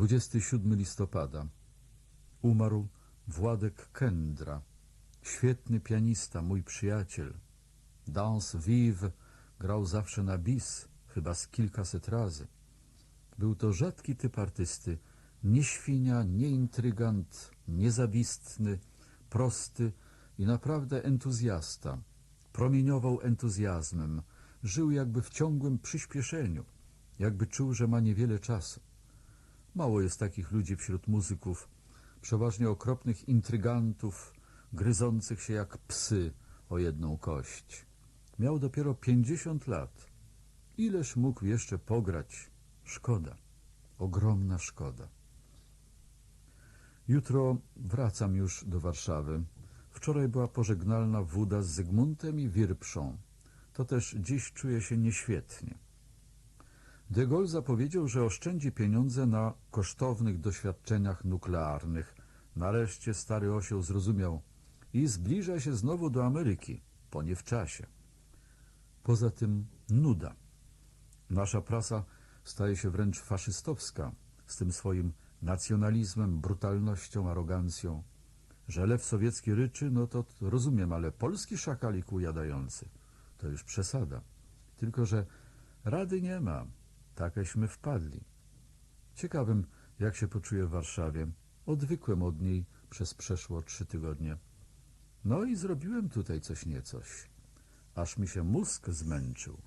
27 listopada. Umarł Władek Kendra, świetny pianista, mój przyjaciel. Dans vive grał zawsze na bis, chyba z kilkaset razy. Był to rzadki typ artysty, nie świnia, nie intrygant, niezawistny, prosty i naprawdę entuzjasta. Promieniował entuzjazmem, żył jakby w ciągłym przyspieszeniu, jakby czuł, że ma niewiele czasu. Mało jest takich ludzi wśród muzyków, przeważnie okropnych intrygantów, gryzących się jak psy o jedną kość. Miał dopiero pięćdziesiąt lat. Ileż mógł jeszcze pograć? Szkoda. Ogromna szkoda. Jutro wracam już do Warszawy. Wczoraj była pożegnalna wuda z Zygmuntem i Wirpszą. To też dziś czuję się nieświetnie. De Gaulle zapowiedział, że oszczędzi pieniądze na kosztownych doświadczeniach nuklearnych. Nareszcie stary osioł zrozumiał i zbliża się znowu do Ameryki, po nie w czasie. Poza tym nuda. Nasza prasa staje się wręcz faszystowska, z tym swoim nacjonalizmem, brutalnością, arogancją. Że lew sowiecki ryczy, no to rozumiem, ale polski szakalik ujadający to już przesada. Tylko, że rady nie ma. Takeśmy wpadli. Ciekawym, jak się poczuję w Warszawie. Odwykłem od niej przez przeszło trzy tygodnie. No i zrobiłem tutaj coś niecoś. Aż mi się mózg zmęczył.